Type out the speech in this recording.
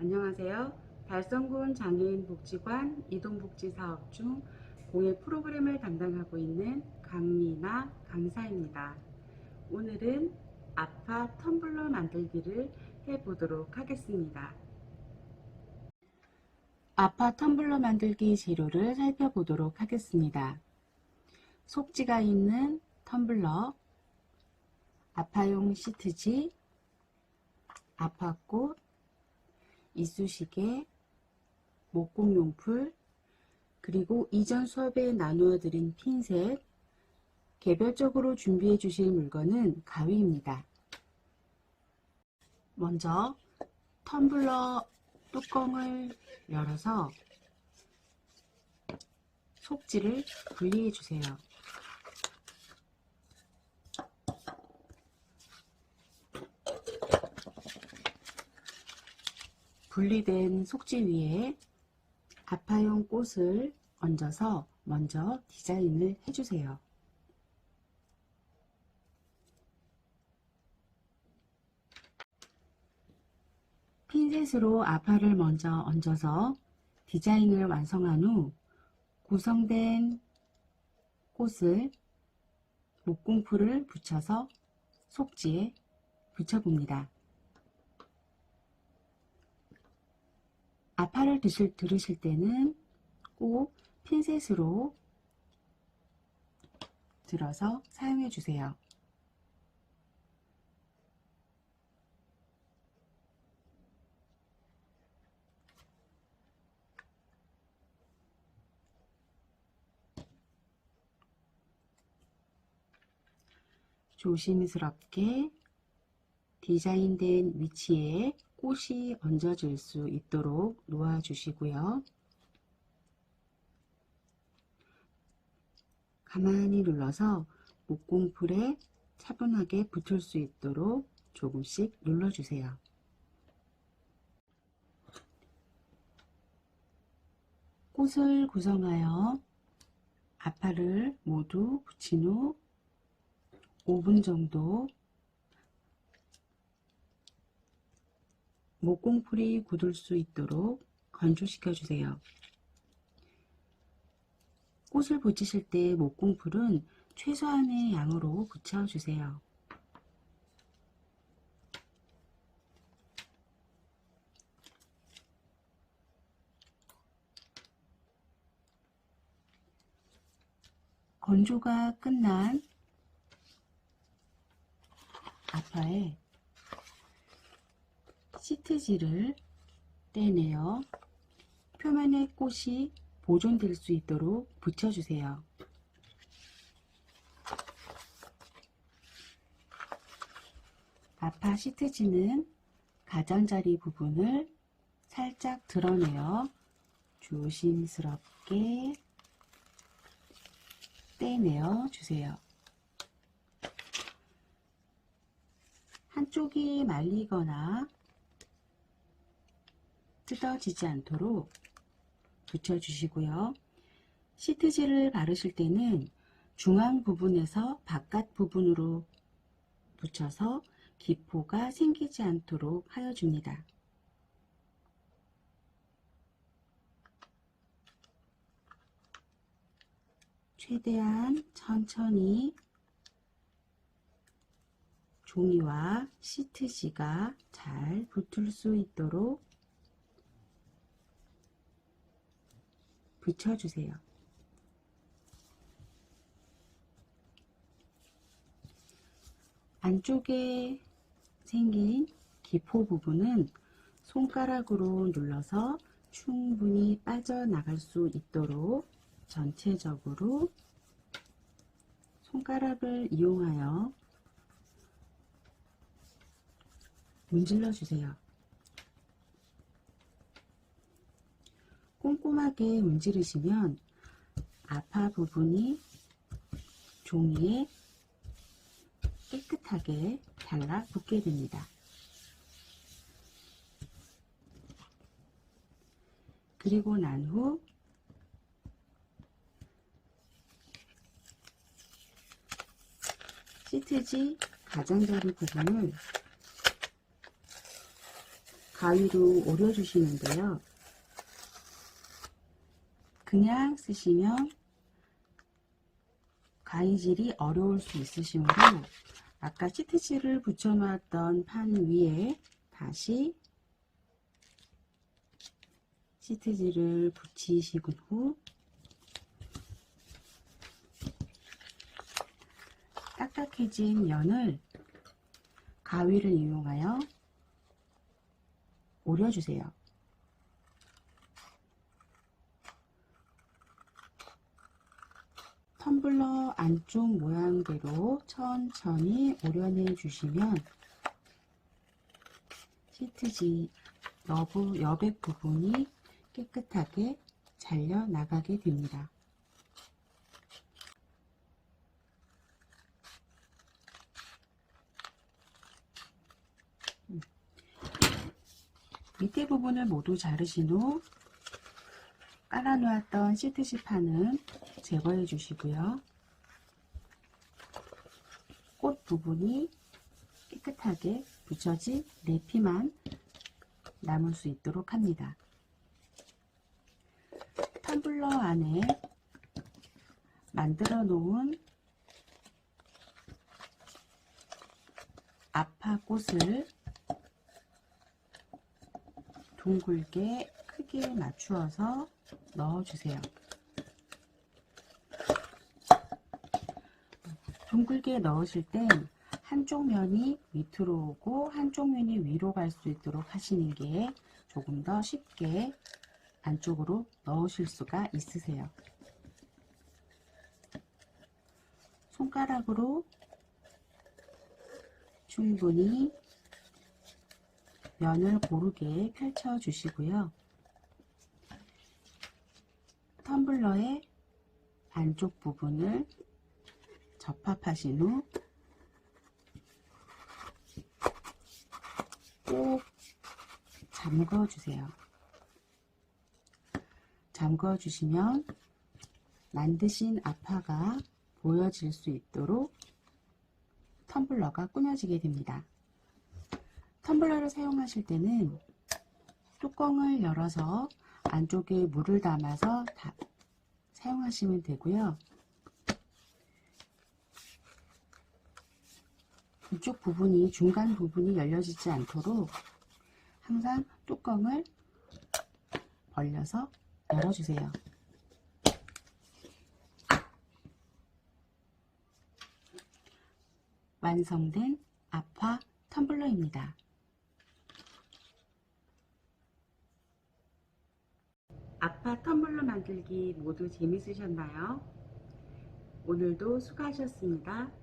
안녕하세요. 달성군 장애인 복지관 이동복지 사업 중 공예 프로그램을 담당하고 있는 강미나 강사입니다. 오늘은 아파 텀블러 만들기를 해보도록 하겠습니다. 아파 텀블러 만들기 재료를 살펴보도록 하겠습니다. 속지가 있는 텀블러, 아파용 시트지, 아파꽃, 이쑤시개, 목공용풀, 그리고 이전 수업에 나누어 드린 핀셋, 개별적으로 준비해 주실 물건은 가위입니다. 먼저 텀블러 뚜껑을 열어서 속지를 분리해 주세요. 분리된 속지 위에 아파용 꽃을 얹어서 먼저 디자인을 해주세요. 핀셋으로 아파를 먼저 얹어서 디자인을 완성한 후 구성된 꽃을 목공풀을 붙여서 속지에 붙여봅니다. 아파를 드실, 들으실 때는 꼭 핀셋으로 들어서 사용해 주세요. 조심스럽게 디자인된 위치에 꽃이 얹어질 수 있도록 놓아 주시고요. 가만히 눌러서 목공풀에 차분하게 붙을 수 있도록 조금씩 눌러주세요. 꽃을 구성하여 아파를 모두 붙인 후 5분 정도 목공풀이 굳을 수 있도록 건조시켜 주세요. 꽃을 붙이실 때 목공풀은 최소한의 양으로 붙여주세요. 건조가 끝난 아파에 시트지를 떼내어 표면에 꽃이 보존될 수 있도록 붙여주세요. 아파 시트지는 가장자리 부분을 살짝 드러내어 조심스럽게 떼내어 주세요. 한쪽이 말리거나 뜯어지지 않도록 붙여주시고요. 시트지를 바르실 때는 중앙 부분에서 바깥 부분으로 붙여서 기포가 생기지 않도록 하여 줍니다. 최대한 천천히 종이와 시트지가 잘 붙을 수 있도록 붙여주세요. 안쪽에 생긴 기포 부분은 손가락으로 눌러서 충분히 빠져나갈 수 있도록 전체적으로 손가락을 이용하여 문질러 주세요. 꼼꼼하게 문지르시면 아파 부분이 종이에 깨끗하게 달라붙게 됩니다. 그리고 난 후 시트지 가장자리 부분을 가위로 오려주시는데요. 그냥 쓰시면 가위질이 어려울 수 있으시므로 아까 시트지를 붙여놨던 판 위에 다시 시트지를 붙이시고 후 딱딱해진 면을 가위를 이용하여 오려주세요. 텀블러 안쪽 모양대로 천천히 오려내 주시면 시트지 여부, 여백 부분이 깨끗하게 잘려 나가게 됩니다. 밑에 부분을 모두 자르신 후 깔아놓았던 시트지 판은 제거해 주시고요. 꽃 부분이 깨끗하게 붙여진 내피만 남을 수 있도록 합니다. 텀블러 안에 만들어 놓은 아파 꽃을 둥글게 크게 맞추어서 넣어주세요. 둥글게 넣으실 땐 한쪽 면이 밑으로 오고 한쪽 면이 위로 갈 수 있도록 하시는 게 조금 더 쉽게 안쪽으로 넣으실 수가 있으세요. 손가락으로 충분히 면을 고르게 펼쳐 주시고요. 텀블러의 안쪽 부분을 접합하신 후 꼭 잠궈 주세요. 잠궈 주시면 만드신 아파가 보여질 수 있도록 텀블러가 꾸며지게 됩니다. 텀블러를 사용하실 때는 뚜껑을 열어서 안쪽에 물을 담아서 다 사용하시면 되고요. 이쪽 부분이 중간 부분이 열려지지 않도록 항상 뚜껑을 벌려서 열어주세요. 완성된 아파 텀블러입니다. 아파 텀블러 만들기 모두 재밌으셨나요? 오늘도 수고하셨습니다.